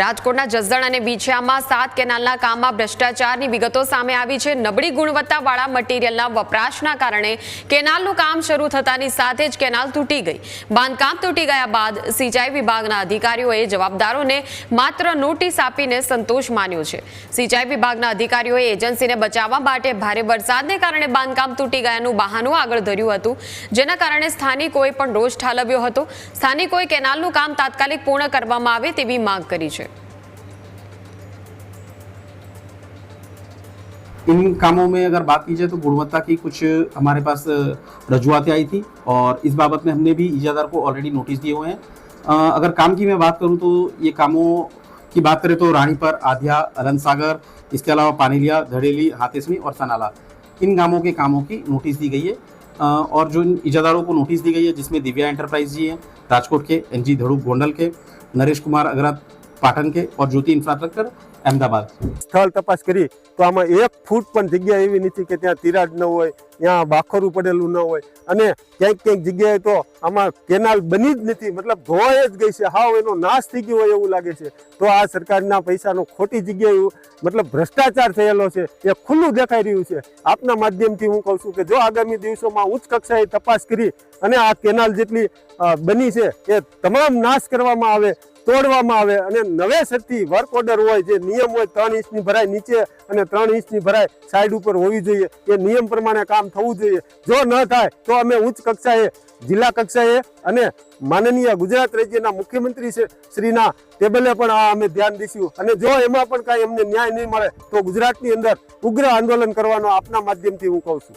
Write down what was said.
રાજકોટના જસદણ અને બીછિયામાં સાત કેનાલના કામમાં ભ્રષ્ટાચારની વિગતો સામે આવી છે. નબળી ગુણવત્તાવાળા મટીરીયલના વપરાશના કારણે કેનાલનું કામ શરૂ થતાની સાથે જ કેનાલ તૂટી ગઈ. બાંધકામ તૂટી ગયા બાદ સિંચાઈ વિભાગના અધિકારીઓએ જવાબદારોને માત્ર નોટિસ આપીને સંતોષ માન્યો છે. સિંચાઈ વિભાગના અધિકારીઓએ એજન્સીને બચાવવા માટે ભારે વરસાદને કારણે બાંધકામ તૂટી ગયાનું બહાનું આગળ ધર્યું હતું, જેના કારણે સ્થાનિકોએ પણ રોષ ઠાલવ્યો હતો. સ્થાનિકોએ કેનાલનું કામ તાત્કાલિક પૂર્ણ કરવામાં આવે તેવી માંગ કરી છે. इन कामों में अगर बात की जाए तो गुणवत्ता की कुछ हमारे पास रजुआतें आई थी और इस बाबत में हमने भी ईजादार को ऑलरेडी नोटिस दिए हुए हैं। अगर काम की मैं बात करूँ तो ये कामों की बात करें तो रानी पर आध्या अनंत सागर, इसके अलावा पानीलिया, धड़ेली, हाथेसनी और सनाला, इन गाँवों के कामों की नोटिस दी गई है। और जो इन इजादारों को नोटिस दी गई है, जिसमें दिव्या एंटरप्राइज जी हैं, राजकोट के, एन जी धड़ू, गोंडल के, नरेश कुमार अगरा पाटन के और ज्योति इंफ्रास्ट्रक्चर અમદાવાદ. સ્થળ તપાસ કરી, તો આમાં એક ફૂટ પણ જગ્યા એવી નથી કે ત્યાં તિરાડ ન હોય, ત્યાં બાખરું પડેલું ન હોય. અને ક્યાંક ક્યાંક જગ્યાએ તો આમાં કેનાલ બની જ નથી, મતલબ ધોવાઈ જ ગઈ છે. હાવ એનો નાશ થઈ ગયો હોય એવું લાગે છે. તો આ સરકારના પૈસાનો ખોટી જગ્યાએ મતલબ ભ્રષ્ટાચાર થયેલો છે, એ ખુલ્લું દેખાઈ રહ્યું છે. આપના માધ્યમથી હું કહું છું કે જો આગામી દિવસોમાં ઉચ્ચ કક્ષાએ તપાસ કરી અને આ કેનાલ જેટલી બની છે, એ તમામ નાશ કરવામાં આવે. તોડવામાં આવે અને નવેસરથી વર્ક ઓર્ડર હોય જે નિયમ હોય ત્રણ ઇંચની ભરાય નીચે અને ત્રણ ઇંચની ભરાય સાઈડ ઉપર હોવી જોઈએ. એ નિયમ પ્રમાણે કામ થવું જોઈએ. જો ન થાય, તો અમે ઉચ્ચ કક્ષાએ, જિલ્લા કક્ષાએ અને માનનીય ગુજરાત રાજ્યના મુખ્યમંત્રી શ્રીના ટેબલે પણ આ અમે ધ્યાન દઈશું. અને જો એમાં પણ કાંઈ અમને ન્યાય નહીં મળે, તો ગુજરાતની અંદર ઉગ્ર આંદોલન કરવાનો આપના માધ્યમથી હું કહું છું.